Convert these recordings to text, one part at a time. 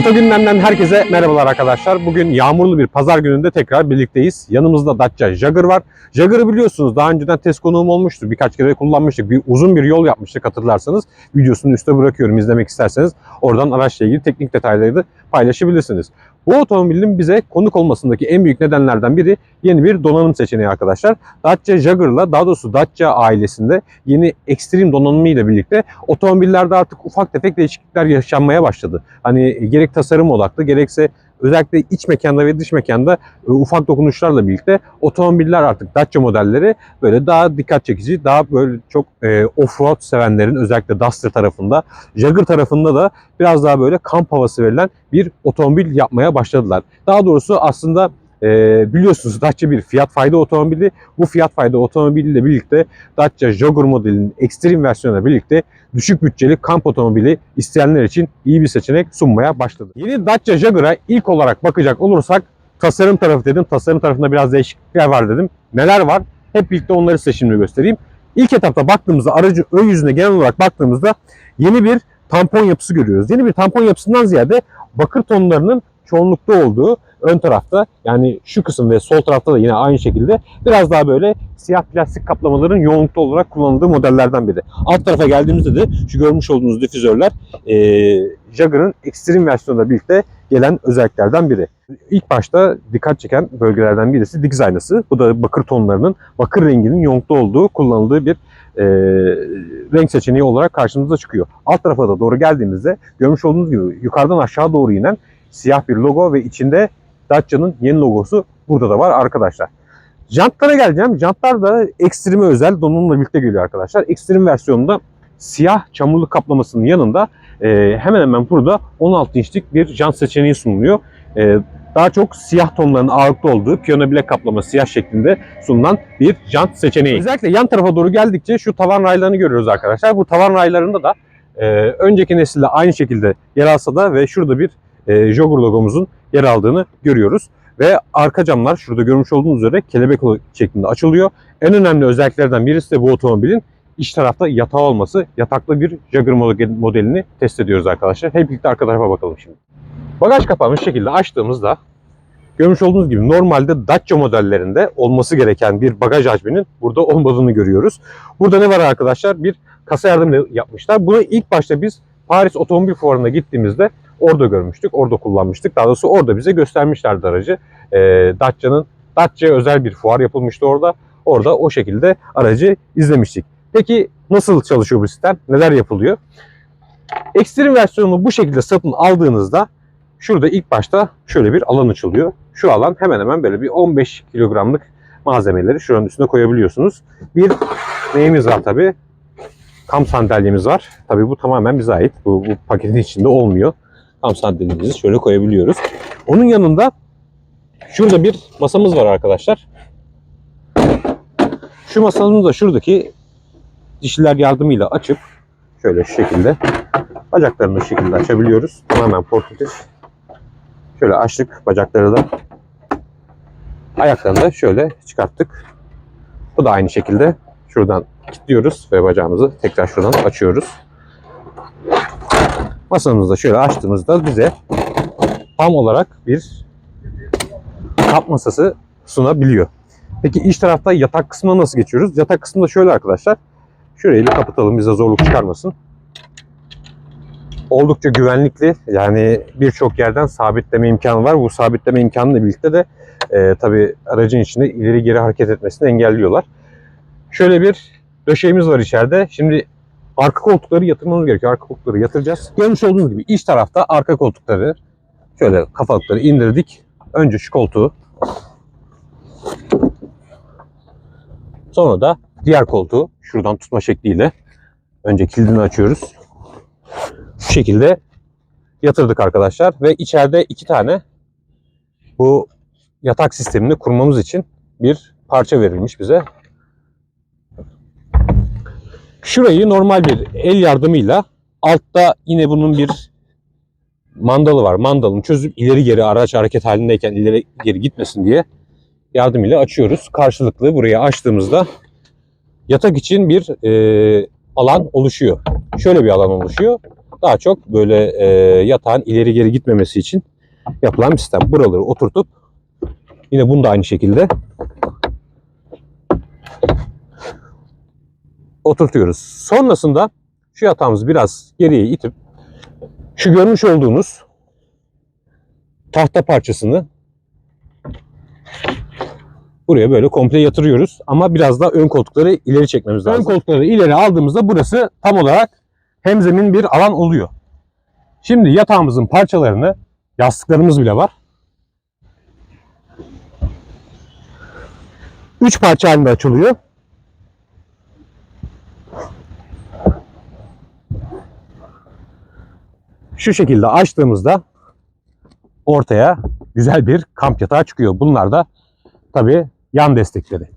Oto gündemden herkese merhabalar arkadaşlar. Bugün yağmurlu bir pazar gününde tekrar birlikteyiz. Yanımızda Dacia Jagger var. Jagger'ı biliyorsunuz daha önceden test konuğum olmuştu. Birkaç kere kullanmıştık. Bir uzun bir yol yapmıştık hatırlarsanız. Videosunu üstte bırakıyorum izlemek isterseniz. Oradan araçla ilgili teknik detayları da paylaşabilirsiniz. Bu otomobilin bize konuk olmasındaki en büyük nedenlerden biri yeni bir donanım seçeneği arkadaşlar. Dacia Jagger'la daha doğrusu Dacia ailesinde yeni ekstrem donanımı ile birlikte otomobillerde artık ufak tefek değişiklikler yaşanmaya başladı. Hani gerek tasarım odaklı gerekse özellikle iç mekanda ve dış mekanda e, ufak dokunuşlarla birlikte otomobiller artık Dacia modelleri böyle daha dikkat çekici, daha böyle çok e, off-road sevenlerin özellikle Duster tarafında, Jagger tarafında da biraz daha böyle kamp havası verilen bir otomobil yapmaya başladılar. Daha doğrusu aslında e, biliyorsunuz Dacia bir fiyat fayda otomobili. Bu fiyat fayda otomobiliyle birlikte Dacia Jogger modelinin ekstrem versiyonuyla birlikte düşük bütçeli kamp otomobili isteyenler için iyi bir seçenek sunmaya başladı. Yeni Dacia Jagger'a ilk olarak bakacak olursak tasarım tarafı dedim. Tasarım tarafında biraz değişiklikler var dedim. Neler var? Hep birlikte onları size şimdi göstereyim. İlk etapta baktığımızda aracın ön yüzüne genel olarak baktığımızda yeni bir tampon yapısı görüyoruz. Yeni bir tampon yapısından ziyade bakır tonlarının çoğunlukta olduğu ön tarafta yani şu kısım ve sol tarafta da yine aynı şekilde biraz daha böyle siyah plastik kaplamaların yoğunlukta olarak kullanıldığı modellerden biri. Alt tarafa geldiğimizde de şu görmüş olduğunuz difüzörler e, Jagger'ın ekstrem versiyonuyla birlikte gelen özelliklerden biri. İlk başta dikkat çeken bölgelerden birisi dikiz aynası. Bu da bakır tonlarının, bakır renginin yoğunlukta olduğu, kullanıldığı bir e, renk seçeneği olarak karşımıza çıkıyor. Alt tarafa da doğru geldiğimizde görmüş olduğunuz gibi yukarıdan aşağı doğru inen siyah bir logo ve içinde Dacia'nın yeni logosu burada da var arkadaşlar. Jantlara geleceğim. Jantlar da ekstreme özel donanımla birlikte geliyor arkadaşlar. Ekstrem versiyonunda siyah çamurlu kaplamasının yanında e, hemen hemen burada 16 inçlik bir jant seçeneği sunuluyor. E, daha çok siyah tonların ağırlıklı olduğu piyano bilek kaplama siyah şeklinde sunulan bir jant seçeneği. Özellikle yan tarafa doğru geldikçe şu tavan raylarını görüyoruz arkadaşlar. Bu tavan raylarında da e, önceki nesille aynı şekilde yer alsa da ve şurada bir e, Jogger logomuzun yer aldığını görüyoruz. Ve arka camlar şurada görmüş olduğunuz üzere kelebek şeklinde açılıyor. En önemli özelliklerden birisi de bu otomobilin iç tarafta yatağı olması. Yataklı bir Jagger modelini test ediyoruz arkadaşlar. Hep birlikte arka tarafa bakalım şimdi. Bagaj kapağını şu şekilde açtığımızda görmüş olduğunuz gibi normalde Dacia modellerinde olması gereken bir bagaj hacminin burada olmadığını görüyoruz. Burada ne var arkadaşlar? Bir kasa yardımı yapmışlar. Bunu ilk başta biz Paris Otomobil Fuarı'na gittiğimizde orada görmüştük, orada kullanmıştık. Daha doğrusu orada bize göstermişlerdi aracı. E, Dacia'nın Dacia özel bir fuar yapılmıştı orada. Orada o şekilde aracı izlemiştik. Peki nasıl çalışıyor bu sistem? Neler yapılıyor? Ekstrem versiyonunu bu şekilde satın aldığınızda şurada ilk başta şöyle bir alan açılıyor. Şu alan hemen hemen böyle bir 15 kilogramlık malzemeleri şuranın üstüne koyabiliyorsunuz. Bir neyimiz var tabi? Kamp sandalyemiz var. Tabi bu tamamen bize ait. Bu, bu paketin içinde olmuyor. Kamp sandalyemizi şöyle koyabiliyoruz. Onun yanında şurada bir masamız var arkadaşlar. Şu masamızı da şuradaki dişliler yardımıyla açıp şöyle şu şekilde bacaklarını şu şekilde açabiliyoruz. Tamamen portatif. Şöyle açtık bacakları da. Ayaklarını da şöyle çıkarttık. Bu da aynı şekilde şuradan kilitliyoruz ve bacağımızı tekrar şuradan açıyoruz. Masamızda şöyle açtığımızda bize tam olarak bir kamp masası sunabiliyor. Peki iç tarafta yatak kısmına nasıl geçiyoruz? Yatak kısmında şöyle arkadaşlar. Şurayı bir kapatalım bize zorluk çıkarmasın. Oldukça güvenlikli. Yani birçok yerden sabitleme imkanı var. Bu sabitleme imkanıyla birlikte de e, tabii aracın içinde ileri geri hareket etmesini engelliyorlar. Şöyle bir döşeğimiz var içeride. Şimdi arka koltukları yatırmamız gerekiyor. Arka koltukları yatıracağız. Görmüş olduğunuz gibi iç tarafta arka koltukları şöyle kafalıkları indirdik. Önce şu koltuğu Sonra da diğer koltuğu şuradan tutma şekliyle önce kilidini açıyoruz. Şu şekilde yatırdık arkadaşlar ve içeride iki tane bu yatak sistemini kurmamız için bir parça verilmiş bize. Şurayı normal bir el yardımıyla altta yine bunun bir mandalı var. Mandalını çözüp ileri geri araç hareket halindeyken ileri geri gitmesin diye yardımıyla açıyoruz. Karşılıklı burayı açtığımızda yatak için bir e, alan oluşuyor. Şöyle bir alan oluşuyor. daha çok böyle e, yatağın ileri geri gitmemesi için yapılan bir sistem. Buraları oturtup yine bunu da aynı şekilde oturtuyoruz. Sonrasında şu yatağımızı biraz geriye itip şu görmüş olduğunuz tahta parçasını buraya böyle komple yatırıyoruz. Ama biraz da ön koltukları ileri çekmemiz lazım. Ön koltukları ileri aldığımızda burası tam olarak hemzemin bir alan oluyor. Şimdi yatağımızın parçalarını, yastıklarımız bile var. Üç parça halinde açılıyor. Şu şekilde açtığımızda ortaya güzel bir kamp yatağı çıkıyor. Bunlar da tabii yan destekleri.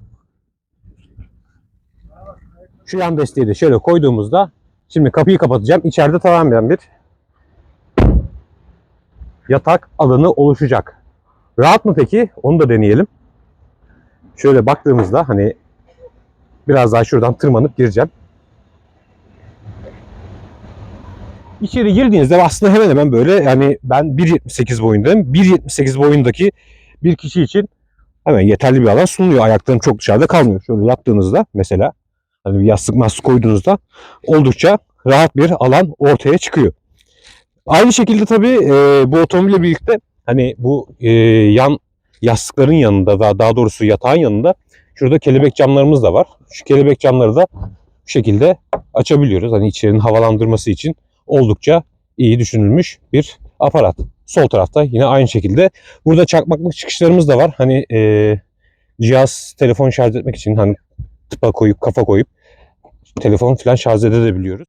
Şu yan desteği de şöyle koyduğumuzda şimdi kapıyı kapatacağım. İçeride tamamen bir yatak alanı oluşacak. Rahat mı peki? Onu da deneyelim. Şöyle baktığımızda hani biraz daha şuradan tırmanıp gireceğim. İçeri girdiğinizde aslında hemen hemen böyle yani ben 1.78 boyundayım. 1.78 boyundaki bir kişi için hemen yeterli bir alan sunuluyor. Ayaklarım çok dışarıda kalmıyor. Şöyle yattığınızda mesela hani bir yastık mastık koyduğunuzda oldukça rahat bir alan ortaya çıkıyor. Aynı şekilde tabii e, bu otomobille birlikte hani bu e, yan yastıkların yanında daha, daha doğrusu yatağın yanında şurada kelebek camlarımız da var. Şu kelebek camları da bu şekilde açabiliyoruz. Hani içerinin havalandırması için oldukça iyi düşünülmüş bir aparat. Sol tarafta yine aynı şekilde. Burada çakmaklık çıkışlarımız da var. Hani e, cihaz telefon şarj etmek için hani tıpa koyup kafa koyup telefon falan şarj edebiliyoruz.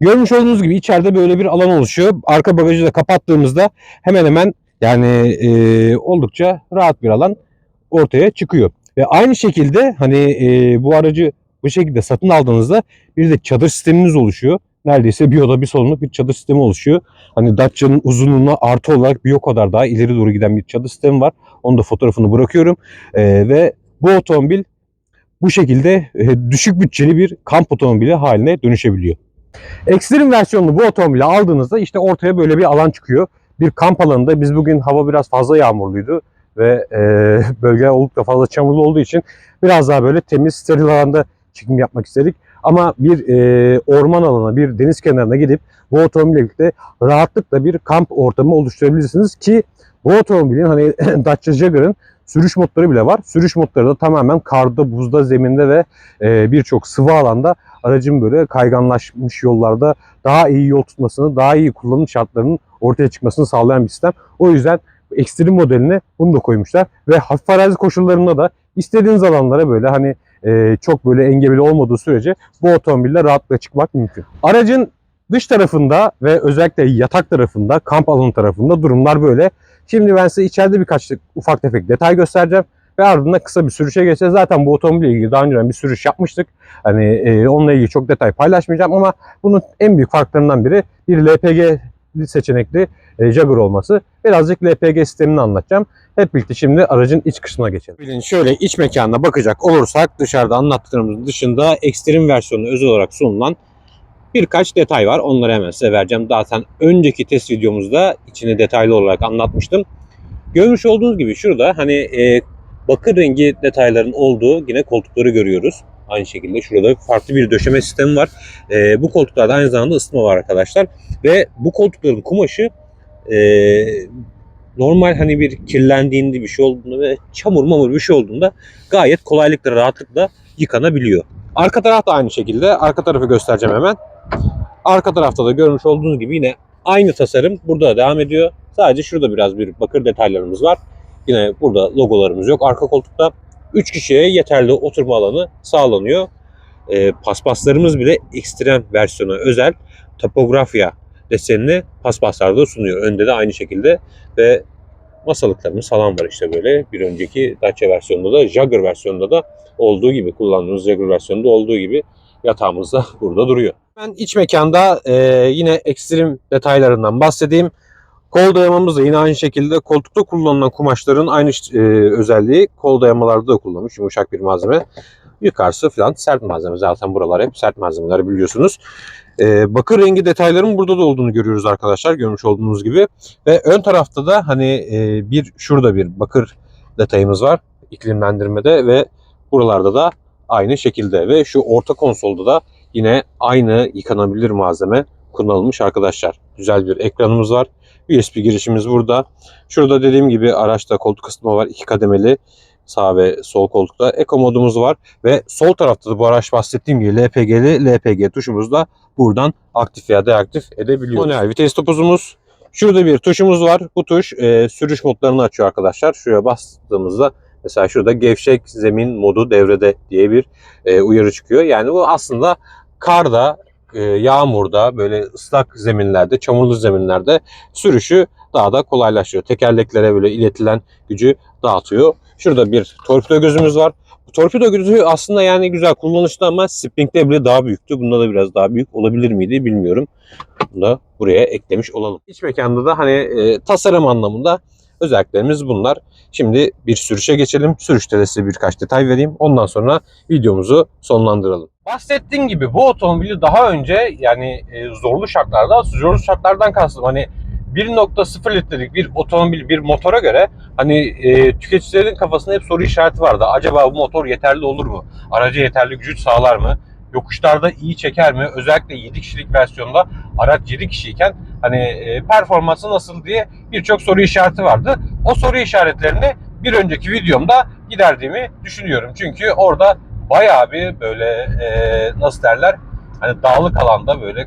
Görmüş olduğunuz gibi içeride böyle bir alan oluşuyor. Arka bagajı da kapattığımızda hemen hemen yani e, oldukça rahat bir alan ortaya çıkıyor. Ve aynı şekilde hani e, bu aracı bu şekilde satın aldığınızda bir de çadır sisteminiz oluşuyor. Neredeyse bir oda bir salonluk bir çadır sistemi oluşuyor. Hani Dacia'nın uzunluğuna artı olarak bir o kadar daha ileri doğru giden bir çadır sistemi var. Onun da fotoğrafını bırakıyorum. E, ve bu otomobil bu şekilde e, düşük bütçeli bir kamp otomobili haline dönüşebiliyor. Extreme versiyonlu bu otomobili aldığınızda işte ortaya böyle bir alan çıkıyor. Bir kamp alanında biz bugün hava biraz fazla yağmurluydu ve e, bölge oldukça fazla çamurlu olduğu için biraz daha böyle temiz steril alanda çekim yapmak istedik. Ama bir e, orman alanına, bir deniz kenarına gidip bu otomobille birlikte rahatlıkla bir kamp ortamı oluşturabilirsiniz ki bu otomobilin hani Dacia Jagger'ın sürüş modları bile var. Sürüş modları da tamamen karda, buzda, zeminde ve e, birçok sıvı alanda aracın böyle kayganlaşmış yollarda daha iyi yol tutmasını, daha iyi kullanım şartlarının ortaya çıkmasını sağlayan bir sistem. O yüzden ekstrem modeline bunu da koymuşlar ve hafif arazi koşullarında da istediğiniz alanlara böyle hani e, çok böyle engebeli olmadığı sürece bu otomobille rahatlıkla çıkmak mümkün. Aracın dış tarafında ve özellikle yatak tarafında, kamp alanı tarafında durumlar böyle. Şimdi ben size içeride birkaç ufak tefek detay göstereceğim ve ardından kısa bir sürüşe geçeceğiz. Zaten bu otomobille ilgili daha önceden bir sürüş yapmıştık. Hani e, onunla ilgili çok detay paylaşmayacağım ama bunun en büyük farklarından biri bir LPG seçenekli Jaguar olması. Birazcık LPG sistemini anlatacağım. Hep birlikte şimdi aracın iç kısmına geçelim. Şöyle iç mekanına bakacak olursak dışarıda anlattıklarımızın dışında ekstrem versiyonu özel olarak sunulan birkaç detay var. Onları hemen size vereceğim. Zaten önceki test videomuzda içini detaylı olarak anlatmıştım. Görmüş olduğunuz gibi şurada hani e, bakır rengi detayların olduğu yine koltukları görüyoruz. Aynı şekilde şurada farklı bir döşeme sistemi var. E, bu koltuklarda aynı zamanda ısıtma var arkadaşlar. Ve bu koltukların kumaşı e, normal hani bir kirlendiğinde bir şey olduğunda ve çamur mamur bir şey olduğunda gayet kolaylıkla rahatlıkla yıkanabiliyor. Arka taraf da aynı şekilde. Arka tarafı göstereceğim hemen. Arka tarafta da görmüş olduğunuz gibi yine aynı tasarım burada da devam ediyor. Sadece şurada biraz bir bakır detaylarımız var. Yine burada logolarımız yok. Arka koltukta 3 kişiye yeterli oturma alanı sağlanıyor. E, paspaslarımız bile ekstrem versiyona özel topografya desenini paspaslarda sunuyor. Önde de aynı şekilde ve masalıklarımız falan var işte böyle. Bir önceki Dacia versiyonunda da Jagger versiyonunda da olduğu gibi kullandığımız Jagger versiyonunda olduğu gibi yatağımız da burada duruyor. Ben iç mekanda e, yine ekstrem detaylarından bahsedeyim. Kol dayamamız da yine aynı şekilde koltukta kullanılan kumaşların aynı e, özelliği kol dayamalarda da kullanılmış yumuşak bir malzeme. Yukarısı falan sert malzeme zaten buralar hep sert malzemeler biliyorsunuz. Ee, bakır rengi detayların burada da olduğunu görüyoruz arkadaşlar görmüş olduğunuz gibi. Ve ön tarafta da hani e, bir şurada bir bakır detayımız var iklimlendirmede ve buralarda da aynı şekilde ve şu orta konsolda da yine aynı yıkanabilir malzeme kullanılmış arkadaşlar. Güzel bir ekranımız var. USB girişimiz burada. Şurada dediğim gibi araçta koltuk ısıtma var. iki kademeli sağ ve sol koltukta. Eko modumuz var ve sol tarafta da bu araç bahsettiğim gibi LPG'li LPG tuşumuz da buradan aktif veya deaktif edebiliyoruz. Manuel vites topuzumuz. Şurada bir tuşumuz var. Bu tuş e, sürüş modlarını açıyor arkadaşlar. Şuraya bastığımızda mesela şurada gevşek zemin modu devrede diye bir e, uyarı çıkıyor. Yani bu aslında karda, e, yağmurda, böyle ıslak zeminlerde, çamurlu zeminlerde sürüşü daha da kolaylaştırıyor. Tekerleklere böyle iletilen gücü dağıtıyor. Şurada bir torpido gözümüz var. Bu torpido gözü aslında yani güzel kullanışlı ama Spring'de bile daha büyüktü. Bunda da biraz daha büyük olabilir miydi bilmiyorum. Bunu da buraya eklemiş olalım. İç mekanda da hani e, tasarım anlamında özelliklerimiz bunlar. Şimdi bir sürüşe geçelim. Sürüşte de size birkaç detay vereyim. Ondan sonra videomuzu sonlandıralım. Bahsettiğim gibi bu otomobili daha önce yani e, zorlu şartlarda, zorlu şartlardan kastım hani 1.0 litrelik bir otomobil bir motora göre hani e, tüketicilerin kafasında hep soru işareti vardı. Acaba bu motor yeterli olur mu? Araca yeterli güç sağlar mı? Yokuşlarda iyi çeker mi? Özellikle 7 kişilik versiyonda araç 7 kişiyken hani e, performansı nasıl diye birçok soru işareti vardı. O soru işaretlerini bir önceki videomda giderdiğimi düşünüyorum. Çünkü orada bayağı bir böyle e, nasıl derler hani dağlık alanda böyle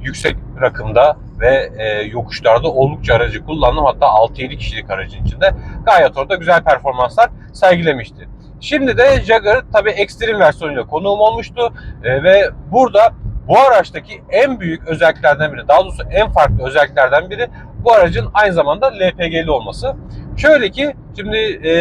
yüksek rakımda ve e, yokuşlarda oldukça aracı kullandım. Hatta 6-7 kişilik aracın içinde gayet orada güzel performanslar sergilemişti. Şimdi de Jaguar tabi ekstrem versiyonuyla konuğum olmuştu E, ve burada bu araçtaki en büyük özelliklerden biri, daha doğrusu en farklı özelliklerden biri bu aracın aynı zamanda LPG'li olması. Şöyle ki şimdi e,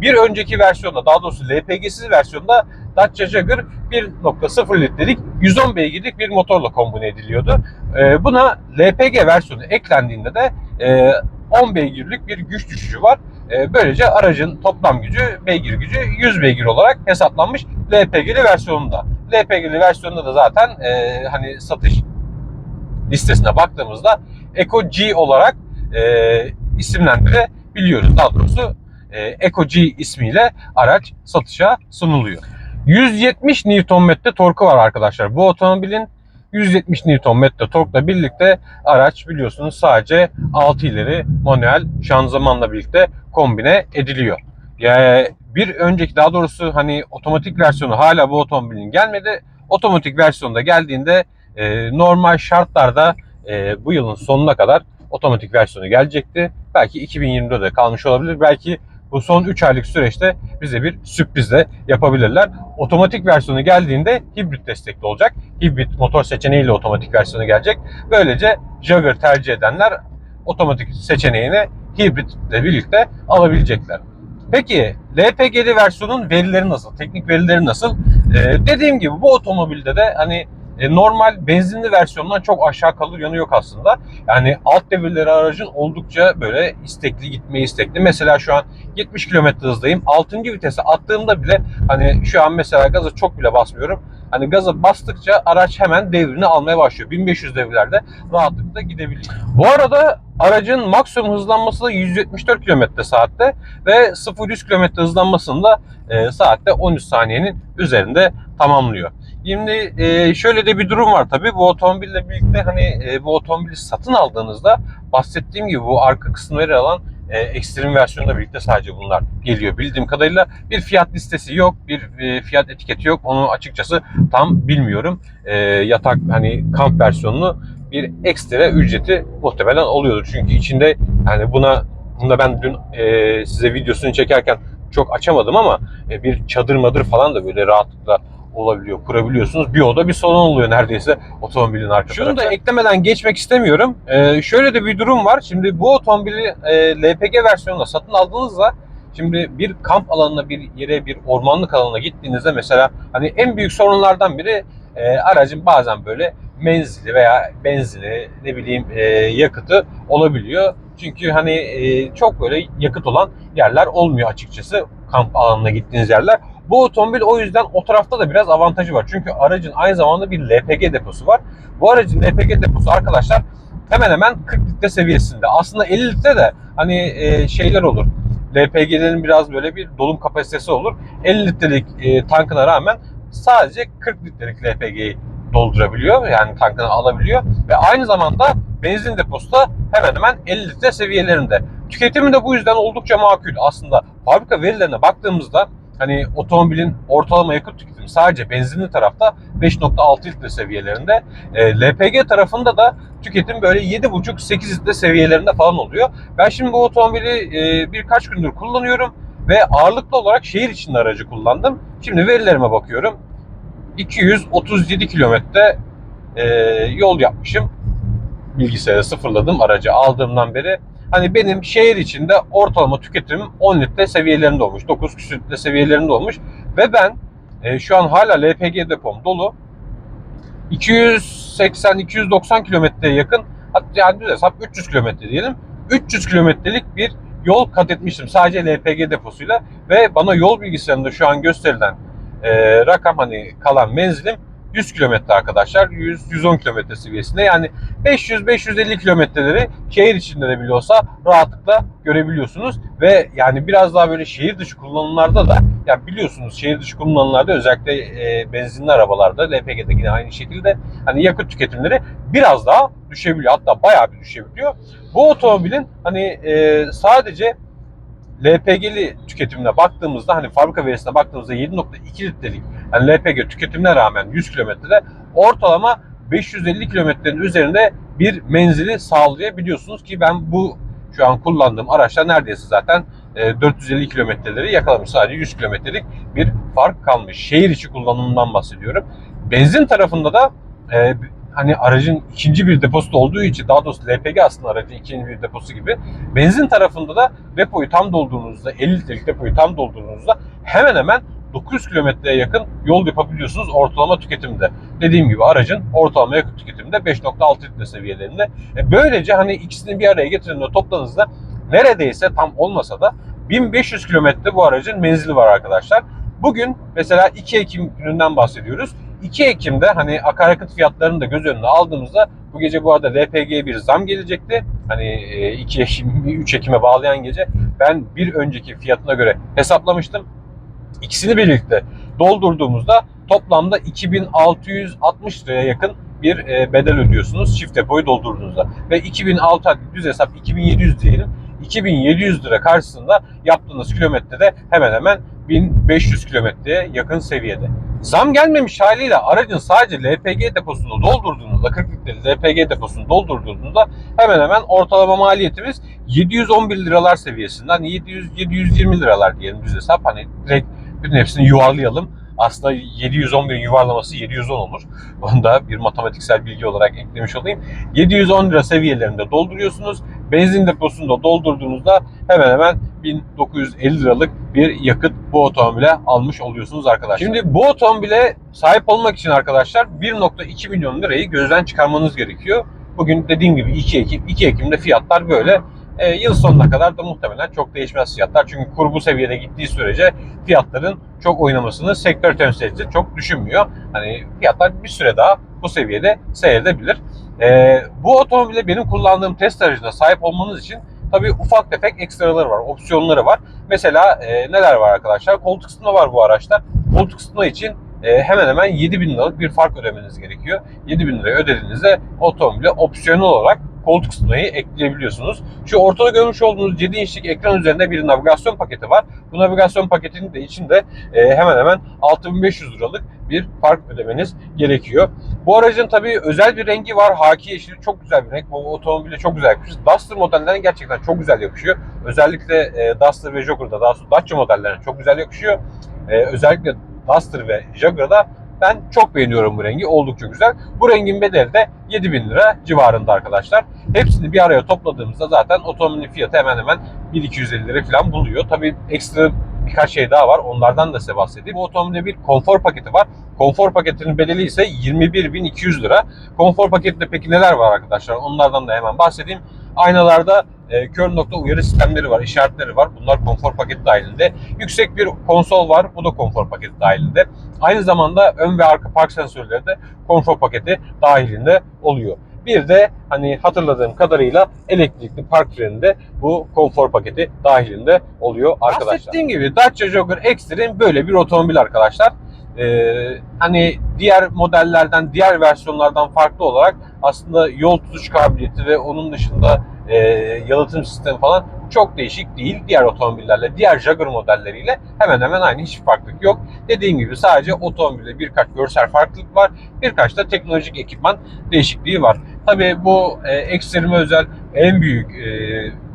bir önceki versiyonda daha doğrusu LPG'siz versiyonda Dacia Jaguar 1.0 litrelik 110 beygirlik bir motorla kombine ediliyordu. E, buna LPG versiyonu eklendiğinde de e, 10 beygirlik bir güç düşüşü var. E, böylece aracın toplam gücü, beygir gücü 100 beygir olarak hesaplanmış LPG'li versiyonunda. LPG'li versiyonunda da zaten e, hani satış listesine baktığımızda Eco G olarak e, isimlendirebiliyoruz. Daha doğrusu e, Eco G ismiyle araç satışa sunuluyor. 170 Nm torku var arkadaşlar. Bu otomobilin 170 Nm torkla birlikte araç biliyorsunuz sadece 6 ileri manuel şanzımanla birlikte kombine ediliyor. Yani bir önceki daha doğrusu hani otomatik versiyonu hala bu otomobilin gelmedi. Otomatik versiyonda geldiğinde e, normal şartlarda e, bu yılın sonuna kadar otomatik versiyonu gelecekti. Belki 2020'de de kalmış olabilir. Belki bu son 3 aylık süreçte bize bir sürpriz de yapabilirler. Otomatik versiyonu geldiğinde hibrit destekli olacak. Hibrit motor seçeneğiyle otomatik versiyonu gelecek. Böylece Jaguar tercih edenler otomatik seçeneğini hibritle birlikte alabilecekler. Peki LPG'li versiyonun verileri nasıl? Teknik verileri nasıl? Ee, dediğim gibi bu otomobilde de hani e, normal benzinli versiyondan çok aşağı kalır yanı yok aslında. Yani alt devirleri aracın oldukça böyle istekli gitmeyi istekli. Mesela şu an 70 km hızdayım. 6. vitese attığımda bile hani şu an mesela gaza çok bile basmıyorum. Hani gaza bastıkça araç hemen devrini almaya başlıyor. 1500 devirlerde rahatlıkla gidebiliyor. Bu arada aracın maksimum hızlanması da 174 km saatte ve 0-100 km hızlanmasını da e, saatte 13 saniyenin üzerinde tamamlıyor. Şimdi e, şöyle de bir durum var tabii. Bu otomobille birlikte hani e, bu otomobili satın aldığınızda bahsettiğim gibi bu arka kısımları alan e, ekstrem versiyonla birlikte sadece bunlar geliyor. Bildiğim kadarıyla bir fiyat listesi yok, bir e, fiyat etiketi yok. Onu açıkçası tam bilmiyorum. E, yatak hani kamp versiyonunu bir ekstra ücreti muhtemelen oluyordur. Çünkü içinde hani buna bunda ben dün e, size videosunu çekerken çok açamadım ama e, bir çadır madır falan da böyle rahatlıkla olabiliyor, kurabiliyorsunuz. Bir oda bir salon oluyor neredeyse otomobilin arka Şunu da eklemeden geçmek istemiyorum. Ee, şöyle de bir durum var. Şimdi bu otomobili e, LPG versiyonunda satın aldığınızda Şimdi bir kamp alanına, bir yere, bir ormanlık alanına gittiğinizde mesela hani en büyük sorunlardan biri e, aracın bazen böyle menzili veya benzini ne bileyim e, yakıtı olabiliyor. Çünkü hani e, çok böyle yakıt olan yerler olmuyor açıkçası kamp alanına gittiğiniz yerler. Bu otomobil o yüzden o tarafta da biraz avantajı var. Çünkü aracın aynı zamanda bir LPG deposu var. Bu aracın LPG deposu arkadaşlar hemen hemen 40 litre seviyesinde. Aslında 50 litre de hani e, şeyler olur. LPG'lerin biraz böyle bir dolum kapasitesi olur. 50 litrelik e, tankına rağmen sadece 40 litrelik LPG'yi doldurabiliyor. Yani tankına alabiliyor. Ve aynı zamanda benzin deposu da hemen hemen 50 litre seviyelerinde. Tüketimi de bu yüzden oldukça makul. Aslında fabrika verilerine baktığımızda hani otomobilin ortalama yakıt tüketimi sadece benzinli tarafta 5.6 litre seviyelerinde. E, LPG tarafında da tüketim böyle 7.5-8 litre seviyelerinde falan oluyor. Ben şimdi bu otomobili e, birkaç gündür kullanıyorum ve ağırlıklı olarak şehir içinde aracı kullandım. Şimdi verilerime bakıyorum. 237 kilometre e, yol yapmışım. Bilgisayarı sıfırladım aracı aldığımdan beri. Hani benim şehir içinde ortalama tüketimim 10 litre seviyelerinde olmuş. 9 küsur litre seviyelerinde olmuş. Ve ben e, şu an hala LPG depom dolu. 280-290 kilometreye yakın hatta yani düz hesap 300 kilometre diyelim. 300 kilometrelik bir yol kat etmiştim sadece LPG deposuyla ve bana yol bilgisayarında şu an gösterilen e, rakam hani kalan menzilim 100 kilometre arkadaşlar. 100-110 kilometre seviyesinde. Yani 500-550 kilometreleri şehir içinde de bile olsa rahatlıkla görebiliyorsunuz. Ve yani biraz daha böyle şehir dışı kullanımlarda da ya biliyorsunuz şehir dışı kullanımlarda özellikle e, benzinli arabalarda LPG'de yine aynı şekilde hani yakıt tüketimleri biraz daha düşebiliyor. Hatta bayağı bir düşebiliyor. Bu otomobilin hani e, sadece LPG'li tüketimine baktığımızda hani fabrika verisine baktığımızda 7.2 litrelik yani LPG tüketimine rağmen 100 kilometrede ortalama 550 kilometrenin üzerinde bir menzili sağlayabiliyorsunuz ki ben bu şu an kullandığım araçta neredeyse zaten e, 450 kilometreleri yakalamış. Sadece 100 kilometrelik bir fark kalmış. Şehir içi kullanımından bahsediyorum. Benzin tarafında da e, hani aracın ikinci bir deposu olduğu için daha doğrusu LPG aslında aracın ikinci bir deposu gibi. Benzin tarafında da depoyu tam doldurduğunuzda 50 litrelik depoyu tam doldurduğunuzda hemen hemen 900 kilometreye yakın yol yapabiliyorsunuz ortalama tüketimde. Dediğim gibi aracın ortalama yakıt tüketiminde 5.6 litre seviyelerinde. E böylece hani ikisini bir araya getirdiğinde topladığınızda neredeyse tam olmasa da 1500 kilometre bu aracın menzili var arkadaşlar. Bugün mesela 2 Ekim gününden bahsediyoruz. 2 Ekim'de hani akaryakıt fiyatlarını da göz önüne aldığımızda bu gece bu arada LPG'ye bir zam gelecekti. Hani 2 Ekim, 3 Ekim'e bağlayan gece ben bir önceki fiyatına göre hesaplamıştım. İkisini birlikte doldurduğumuzda toplamda 2660 liraya yakın bir e, bedel ödüyorsunuz çift depoyu doldurduğunuzda. Ve 2006 hadi düz hesap 2700 diyelim. 2700 lira karşısında yaptığınız kilometrede hemen hemen 1500 kilometreye yakın seviyede. Zam gelmemiş haliyle aracın sadece LPG deposunu doldurduğunuzda 40 litre LPG deposunu doldurduğunuzda hemen hemen ortalama maliyetimiz 711 liralar seviyesinden 700 720 liralar diyelim düz hesap hani direkt bütün hepsini yuvarlayalım. Aslında 711 yuvarlaması 710 olur. Onu da bir matematiksel bilgi olarak eklemiş olayım. 710 lira seviyelerinde dolduruyorsunuz. Benzin deposunu da doldurduğunuzda hemen hemen 1950 liralık bir yakıt bu otomobile almış oluyorsunuz arkadaşlar. Şimdi bu otomobile sahip olmak için arkadaşlar 1.2 milyon lirayı gözden çıkarmanız gerekiyor. Bugün dediğim gibi 2 Ekim, 2 Ekim'de fiyatlar böyle. E, yıl sonuna kadar da muhtemelen çok değişmez fiyatlar. Çünkü kur bu seviyede gittiği sürece fiyatların çok oynamasını sektör temsilcisi çok düşünmüyor. Hani fiyatlar bir süre daha bu seviyede seyredebilir. E, bu otomobile benim kullandığım test aracına sahip olmanız için tabii ufak tefek ekstraları var, opsiyonları var. Mesela e, neler var arkadaşlar? Koltuk ısıtma var bu araçta. Koltuk ısıtma için e, hemen hemen 7000 liralık bir fark ödemeniz gerekiyor. 7000 lirayı ödediğinizde otomobile opsiyonel olarak koltuk ısıtmayı ekleyebiliyorsunuz. Şu ortada görmüş olduğunuz 7 inçlik ekran üzerinde bir navigasyon paketi var. Bu navigasyon paketinin de içinde e, hemen hemen 6500 liralık bir fark ödemeniz gerekiyor. Bu aracın tabii özel bir rengi var. Haki yeşili çok güzel bir renk. Bu otomobile çok güzel yakışıyor. Duster modellerine gerçekten çok güzel yakışıyor. Özellikle e, Duster ve Jaguar'da daha sonra Dacia modellerine çok güzel yakışıyor. Özellikle Duster ve Jaguar'da ben çok beğeniyorum bu rengi. Oldukça güzel. Bu rengin bedeli de 7000 lira civarında arkadaşlar. Hepsini bir araya topladığımızda zaten otomobilin fiyatı hemen hemen 1250 lira falan buluyor. Tabii ekstra birkaç şey daha var. Onlardan da size bahsedeyim. Bu otomobilde bir konfor paketi var. Konfor paketinin bedeli ise 21.200 lira. Konfor paketinde peki neler var arkadaşlar? Onlardan da hemen bahsedeyim. Aynalarda e, kör nokta uyarı sistemleri var, işaretleri var. Bunlar konfor paketi dahilinde. Yüksek bir konsol var. Bu da konfor paketi dahilinde. Aynı zamanda ön ve arka park sensörleri de konfor paketi dahilinde oluyor. Bir de hani hatırladığım kadarıyla elektrikli park freni de bu konfor paketi dahilinde oluyor arkadaşlar. Bahsettiğim gibi Dacia Jogger Extreme böyle bir otomobil arkadaşlar. Ee, hani diğer modellerden, diğer versiyonlardan farklı olarak aslında yol tutuş kabiliyeti ve onun dışında e, yalıtım sistemi falan çok değişik değil diğer otomobillerle, diğer Jaguar modelleriyle hemen hemen aynı hiçbir farklılık yok. Dediğim gibi sadece otomobilde birkaç görsel farklılık var, birkaç da teknolojik ekipman değişikliği var. Tabii bu e, ekstreme özel en büyük e,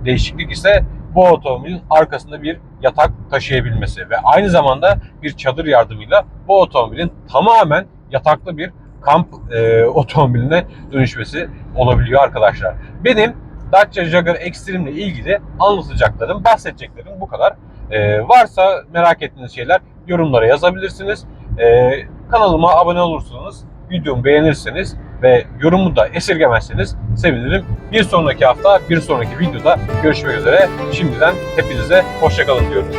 değişiklik ise bu otomobilin arkasında bir yatak taşıyabilmesi ve aynı zamanda bir çadır yardımıyla bu otomobilin tamamen yataklı bir kamp e, otomobiline dönüşmesi olabiliyor arkadaşlar. Benim Dacia Jogger Extreme ile ilgili anlatacaklarım, bahsedeceklerim bu kadar. E, varsa merak ettiğiniz şeyler yorumlara yazabilirsiniz. E, kanalıma abone olursanız, videomu beğenirseniz ve yorumu da esirgemezseniz sevinirim. Bir sonraki hafta, bir sonraki videoda görüşmek üzere. Şimdiden hepinize hoşçakalın diyorum.